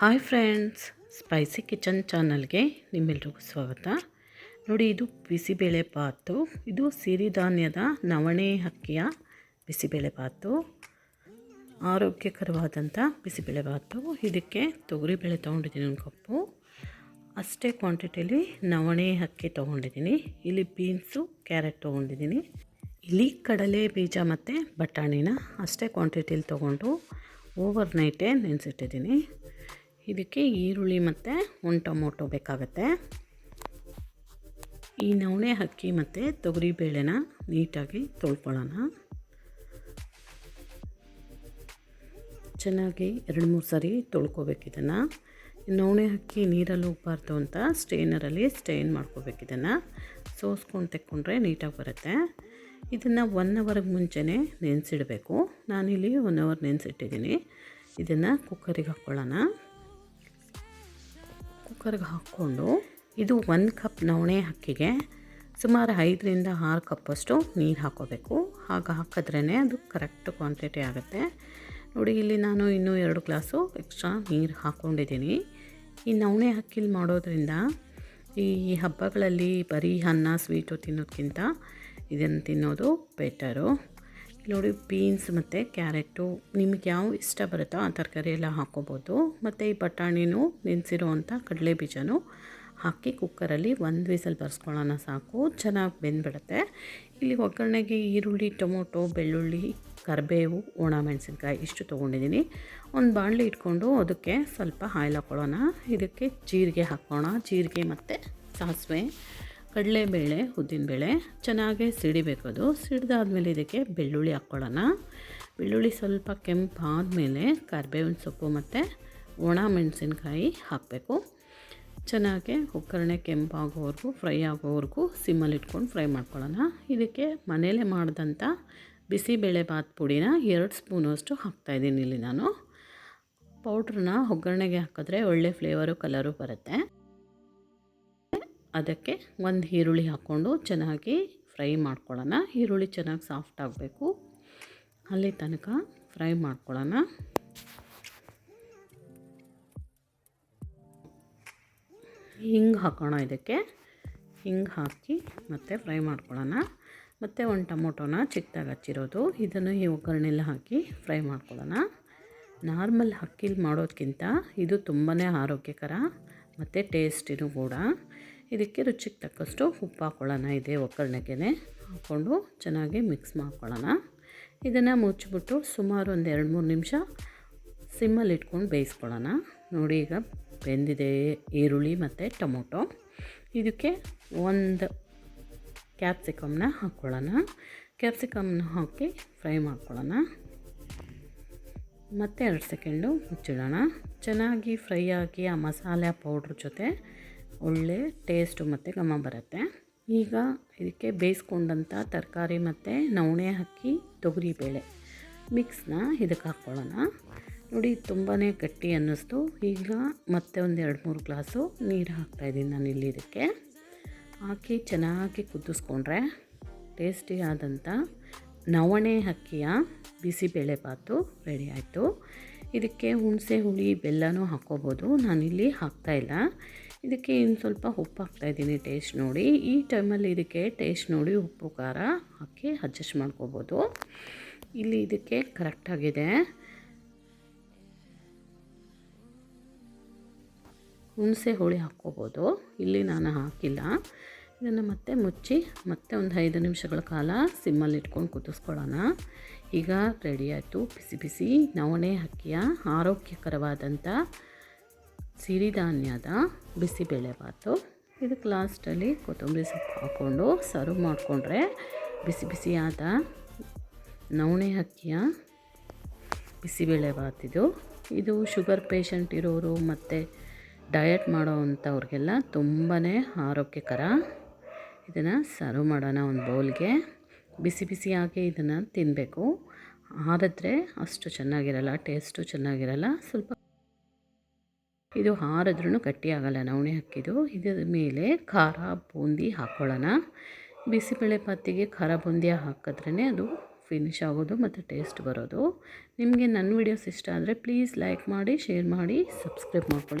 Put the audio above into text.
Hi friends, spicy kitchen ಚಾನಲ್ಗೆ ನಿಮ್ಮೆಲ್ರಿಗೂ ಸ್ವಾಗತ. ನೋಡಿ, ಇದು ಬಿಸಿಬೇಳೆ ಬಾತು. ಇದು ಸಿರಿಧಾನ್ಯದ ನವಣೆ ಅಕ್ಕಿಯ ಬಿಸಿಬೇಳೆ ಬಾತು. ಆರೋಗ್ಯಕರವಾದಂಥ ಬಿಸಿಬೇಳೆ ಬಾತು. ಇದಕ್ಕೆ ತೊಗರಿಬೇಳೆ ತೊಗೊಂಡಿದ್ದೀನಿ ಒಂದು ಕಪ್ಪು. ಅಷ್ಟೇ ಕ್ವಾಂಟಿಟಿಯಲ್ಲಿ ನವಣೆ ಅಕ್ಕಿ ತೊಗೊಂಡಿದ್ದೀನಿ. ಇಲ್ಲಿ ಬೀನ್ಸು ಕ್ಯಾರೆಟ್ ತೊಗೊಂಡಿದ್ದೀನಿ. ಇಲ್ಲಿ ಕಡಲೆ ಬೀಜ ಮತ್ತು ಬಟಾಣಿನ ಅಷ್ಟೇ ಕ್ವಾಂಟಿಟಿಲಿ ತೊಗೊಂಡು ಓವರ್ ನೈಟೇ ನೆನೆಸಿಟ್ಟಿದ್ದೀನಿ. ಇದಕ್ಕೆ ಈರುಳ್ಳಿ ಮತ್ತು ಒಂದು ಟೊಮೊಟೊ ಬೇಕಾಗತ್ತೆ. ಈ ನವಣೆ ಅಕ್ಕಿ ಮತ್ತು ತೊಗರಿಬೇಳೆನ ನೀಟಾಗಿ ತೊಳ್ಕೊಳ್ಳೋಣ. ಚೆನ್ನಾಗಿ ಎರಡು ಮೂರು ಸಾರಿ ತೊಳ್ಕೊಬೇಕು ಇದನ್ನು. ನವಣೆ ಅಕ್ಕಿ ನೀರಲ್ಲಿ ಹೋಗಬಾರ್ದು ಅಂತ ಸ್ಟೇನರಲ್ಲಿ ಸ್ಟೇನ್ ಮಾಡ್ಕೋಬೇಕು ಇದನ್ನು. ಸೋಸ್ಕೊಂಡು ತೆಕ್ಕೊಂಡ್ರೆ ನೀಟಾಗಿ ಬರುತ್ತೆ. ಇದನ್ನು ಒನ್ ಅವರ್ಗೆ ಮುಂಚೆನೇ ನೆನೆಸಿಡಬೇಕು. ನಾನಿಲ್ಲಿ ಒನ್ ಅವರ್ ನೆನೆಸಿಟ್ಟಿದ್ದೀನಿ. ಇದನ್ನು ಕುಕ್ಕರಿಗೆ ಹಾಕ್ಕೊಳ್ಳೋಣ. ಕುಕ್ಕರ್ಗೆ ಹಾಕ್ಕೊಂಡು ಇದು ಒಂದು ಕಪ್ ನವಣೆ ಅಕ್ಕಿಗೆ ಸುಮಾರು ಐದರಿಂದ ಆರು ಕಪ್ಪಷ್ಟು ನೀರು ಹಾಕೋಬೇಕು. ಹಾಗೆ ಹಾಕಿದ್ರೇ ಅದು ಕರೆಕ್ಟ್ ಕ್ವಾಂಟಿಟಿ ಆಗುತ್ತೆ. ನೋಡಿ, ಇಲ್ಲಿ ನಾನು ಇನ್ನೂ ಎರಡು ಗ್ಲಾಸು ಎಕ್ಸ್ಟ್ರಾ ನೀರು ಹಾಕ್ಕೊಂಡಿದ್ದೀನಿ ಈ ನವಣೆ ಹಕ್ಕಿಲಿ ಮಾಡೋದ್ರಿಂದ ಈ ಹಬ್ಬಗಳಲ್ಲಿ ಬರೀ ಅನ್ನ ಸ್ವೀಟು ತಿನ್ನೋದಕ್ಕಿಂತ ಇದನ್ನು ತಿನ್ನೋದು ಬೆಟರು ನೋಡಿ ಬೀನ್ಸ್ ಮತ್ತು ಕ್ಯಾರೆಟು ನಿಮಗೆ ಯಾವ ಇಷ್ಟ ಬರುತ್ತೋ ಆ ತರಕಾರಿ ಎಲ್ಲ ಹಾಕ್ಕೋಬೋದು ಮತ್ತು ಈ ಬಟಾಣಿನೂ ನೆನೆಸಿರೋ ಕಡಲೆ ಬೀಜನೂ ಹಾಕಿ ಕುಕ್ಕರಲ್ಲಿ ಒಂದು ವಿಸಲ್ ಬರ್ಸ್ಕೊಳ್ಳೋಣ ಸಾಕು. ಚೆನ್ನಾಗಿ ಬೆಂದ್ಬಿಡುತ್ತೆ. ಇಲ್ಲಿ ಒಗ್ಗರಣೆಗೆ ಈರುಳ್ಳಿ, ಟೊಮೊಟೊ, ಬೆಳ್ಳುಳ್ಳಿ, ಕರಿಬೇವು, ಒಣ ಮೆಣಸಿನ್ಕಾಯಿ ಇಷ್ಟು ತೊಗೊಂಡಿದ್ದೀನಿ. ಒಂದು ಬಾಣಲಿ ಇಟ್ಕೊಂಡು ಅದಕ್ಕೆ ಸ್ವಲ್ಪ ಹಾಯಿಲ್ ಹಾಕ್ಕೊಳ್ಳೋಣ ಇದಕ್ಕೆ ಜೀರಿಗೆ ಹಾಕೋಣ. ಜೀರಿಗೆ ಮತ್ತು ಸಾಸಿವೆ. ಕಡಲೆಬೇಳೆ ಉದ್ದಿನಬೇಳೆ ಚೆನ್ನಾಗಿ ಸಿಡಿಬೇಕು ಅದು ಸಿಡ್ದಾದ್ಮೇಲೆ ಇದಕ್ಕೆ ಬೆಳ್ಳುಳ್ಳಿ ಹಾಕ್ಕೊಳ್ಳೋಣ. ಬೆಳ್ಳುಳ್ಳಿ ಸ್ವಲ್ಪ ಕೆಂಪು ಆದಮೇಲೆ ಕರಿಬೇವಿನ ಸೊಪ್ಪು ಮತ್ತು ಒಣ ಮೆಣಸಿನ್ಕಾಯಿ ಹಾಕಬೇಕು. ಚೆನ್ನಾಗೆ ಒಗ್ಗರಣೆ ಕೆಂಪಾಗೋವರೆಗೂ ಫ್ರೈ ಆಗೋವರೆಗೂ ಸಿಮ್ಮಲ್ಲಿ ಇಟ್ಕೊಂಡು ಫ್ರೈ ಮಾಡ್ಕೊಳ್ಳೋಣ. ಇದಕ್ಕೆ ಮನೆಯಲ್ಲೇ ಮಾಡಿದಂಥ ಬಿಸಿಬೇಳೆ ಬಾತ್ ಪುಡಿನ ಎರಡು ಸ್ಪೂನಷ್ಟು ಹಾಕ್ತಾಯಿದ್ದೀನಿ ಇಲ್ಲಿ ನಾನು. ಪೌಡ್ರನ್ನ ಒಗ್ಗರಣೆಗೆ ಹಾಕಿದ್ರೆ ಒಳ್ಳೆ ಫ್ಲೇವರು, ಕಲರು ಬರುತ್ತೆ. ಅದಕ್ಕೆ ಒಂದು ಈರುಳ್ಳಿ ಹಾಕ್ಕೊಂಡು ಚೆನ್ನಾಗಿ ಫ್ರೈ ಮಾಡ್ಕೊಳ್ಳೋಣ. ಈರುಳ್ಳಿ ಚೆನ್ನಾಗಿ ಸಾಫ್ಟ್ ಆಗಬೇಕು. ಅಲ್ಲಿ ತನಕ ಫ್ರೈ ಮಾಡ್ಕೊಳ್ಳೋಣ. ಹಿಂಗೆ ಹಾಕೋಣ ಇದಕ್ಕೆ. ಹಿಂಗೆ ಹಾಕಿ ಮತ್ತೆ ಫ್ರೈ ಮಾಡ್ಕೊಳ್ಳೋಣ. ಮತ್ತು ಒಂದು ಟೊಮೊಟೊನ ಚಿಕ್ಕದಾಗಿ ಹಚ್ಚಿರೋದು. ಇದನ್ನು ಈ ಒಗ್ಗರಣೆಲ್ಲ ಹಾಕಿ ಫ್ರೈ ಮಾಡ್ಕೊಳ್ಳೋಣ. ನಾರ್ಮಲ್ ಅಕ್ಕಿಲಿ ಮಾಡೋದಕ್ಕಿಂತ ಇದು ತುಂಬಾ ಆರೋಗ್ಯಕರ ಮತ್ತು ಟೇಸ್ಟಿನೂ ಕೂಡ. ಇದಕ್ಕೆ ರುಚಿಗೆ ತಕ್ಕಷ್ಟು ಉಪ್ಪು ಹಾಕ್ಕೊಳ್ಳೋಣ ಇದೆ ಒಗ್ಗರಣೆಗೆ ಹಾಕ್ಕೊಂಡು ಚೆನ್ನಾಗಿ ಮಿಕ್ಸ್ ಮಾಡ್ಕೊಳ್ಳೋಣ. ಇದನ್ನು ಮುಚ್ಚಿಬಿಟ್ಟು ಸುಮಾರು ಒಂದು ಎರಡು ಮೂರು ನಿಮಿಷ ಸಿಮ್ಮಲ್ಲಿ ಇಟ್ಕೊಂಡು ಬೇಯಿಸ್ಕೊಳ್ಳೋಣ. ನೋಡಿ ಈಗ ಬೆಂದಿದೆ ಈರುಳ್ಳಿ ಮತ್ತು ಟೊಮೊಟೊ. ಇದಕ್ಕೆ ಒಂದು ಕ್ಯಾಪ್ಸಿಕಮ್ನ ಹಾಕ್ಕೊಳ್ಳೋಣ. ಕ್ಯಾಪ್ಸಿಕಮ್ನ ಹಾಕಿ ಫ್ರೈ ಮಾಡ್ಕೊಳ್ಳೋಣ. ಮತ್ತು ಎರಡು ಸೆಕೆಂಡು ಮುಚ್ಚಿಡೋಣ. ಚೆನ್ನಾಗಿ ಫ್ರೈ ಆಗಿ ಆ ಮಸಾಲೆ ಪೌಡ್ರ್ ಜೊತೆ ಒಳ್ಳೆ ಟೇಸ್ಟು ಮತ್ತು ಘಮ ಬರುತ್ತೆ. ಈಗ ಇದಕ್ಕೆ ಬೇಯಿಸ್ಕೊಂಡಂಥ ತರಕಾರಿ ಮತ್ತು ನವಣೆ ಅಕ್ಕಿ ತೊಗರಿಬೇಳೆ ಮಿಕ್ಸ್ನ ಇದಕ್ಕೆ ಹಾಕ್ಕೊಳ್ಳೋಣ. ನೋಡಿ ತುಂಬಾ ಗಟ್ಟಿ ಅನ್ನಿಸ್ತು. ಈಗ ಮತ್ತೆ ಒಂದು ಎರಡು ಮೂರು ಗ್ಲಾಸು ನೀರು ಹಾಕ್ತಾಯಿದ್ದೀನಿ ನಾನು ಇಲ್ಲಿ ಇದಕ್ಕೆ. ಹಾಕಿ ಚೆನ್ನಾಗಿ ಕುದಿಸ್ಕೊಂಡ್ರೆ ಟೇಸ್ಟಿಯಾದಂಥ ನವಣೆ ಅಕ್ಕಿಯ ಬಿಸಿಬೇಳೆ ಬಾತು ರೆಡಿ ಆಯಿತು. ಇದಕ್ಕೆ ಹುಣಸೆ, ಹುಳಿ ಬೆಲ್ಲನೂ ಹಾಕ್ಕೋಬೋದು. ನಾನಿಲ್ಲಿ ಹಾಕ್ತಾಯಿಲ್ಲ ಇದಕ್ಕೆ ಇನ್ನು ಸ್ವಲ್ಪ ಉಪ್ಪು ಹಾಕ್ತಾಯಿದ್ದೀನಿ ಟೇಸ್ಟ್ ನೋಡಿ. ಈ ಟೈಮಲ್ಲಿ ಇದಕ್ಕೆ ಟೇಸ್ಟ್ ನೋಡಿ ಉಪ್ಪು, ಖಾರ ಹಾಕಿ ಅಡ್ಜಸ್ಟ್ ಮಾಡ್ಕೋಬೋದು. ಇಲ್ಲಿ ಇದಕ್ಕೆ ಕರೆಕ್ಟಾಗಿದೆ ಹುಣಸೆ, ಹುಳಿ ಹಾಕ್ಕೋಬೋದು. ಇಲ್ಲಿ ನಾನು ಹಾಕಿಲ್ಲ. ಇದನ್ನು ಮತ್ತೆ ಮುಚ್ಚಿ ಮತ್ತೆ ಒಂದು ಐದು ನಿಮಿಷಗಳ ಕಾಲ ಸಿಮ್ಮಲ್ಲಿ ಇಟ್ಕೊಂಡು ಕುದಿಸ್ಕೊಳ್ಳೋಣ. ಈಗ ರೆಡಿ ಆಯಿತು. ಬಿಸಿ ಬಿಸಿ ನವಣೆ ಅಕ್ಕಿಯ ಆರೋಗ್ಯಕರವಾದಂಥ ಸಿರಿಧಾನ್ಯದ ಬಿಸಿಬೇಳೆಬಾತು ಇದಕ್ಕೆ ಲಾಸ್ಟಲ್ಲಿ ಕೊತ್ತಂಬರಿ ಸೊಪ್ಪು ಹಾಕ್ಕೊಂಡು ಸರ್ವ್ ಮಾಡಿಕೊಂಡ್ರೆ ಬಿಸಿ ಬಿಸಿಯಾದ ನವಣೆ ಅಕ್ಕಿಯ ಬಿಸಿಬೇಳೆಬಾತಿದು ಇದು. ಶುಗರ್ ಪೇಷಂಟ್ ಇರೋರು ಮತ್ತು ಡಯಟ್ ಮಾಡೋ ಅಂಥವ್ರಿಗೆಲ್ಲ ತುಂಬಾ ಆರೋಗ್ಯಕರ. ಇದನ್ನು ಸರ್ವ್ ಮಾಡೋಣ ಒಂದು ಬೌಲ್ಗೆ ಬಿಸಿ ಬಿಸಿಯಾಗಿ ಇದನ್ನು ತಿನ್ನಬೇಕು ಹಾರಿದ್ರೆ ಅಷ್ಟು ಚೆನ್ನಾಗಿರಲ್ಲ ಟೇಸ್ಟು ಚೆನ್ನಾಗಿರಲ್ಲ. ಸ್ವಲ್ಪ ಇದು ಹಾರಿದ್ರೂ ಗಟ್ಟಿಯಾಗಲ್ಲ ನವಣೆ ಹಾಕಿದ್ದು. ಇದರ ಮೇಲೆ ಖಾರ ಬೂಂದಿ ಹಾಕ್ಕೊಳ್ಳೋಣ ಬಿಸಿಬೇಳೆ ಪಾತಿಗೆ ಖಾರ ಬೂಂದಿ ಹಾಕಿದ್ರೇ ಅದು ಫಿನಿಶ್ ಆಗೋದು ಮತ್ತು ಟೇಸ್ಟ್ ಬರೋದು. ನಿಮಗೆ ನನ್ನ ವೀಡಿಯೋಸ್ ಇಷ್ಟ ಆದರೆ ಪ್ಲೀಸ್ ಲೈಕ್ ಮಾಡಿ ಶೇರ್ ಮಾಡಿ ಸಬ್ಸ್ಕ್ರೈಬ್ ಮಾಡ್ಕೊಳ್ಳಿ.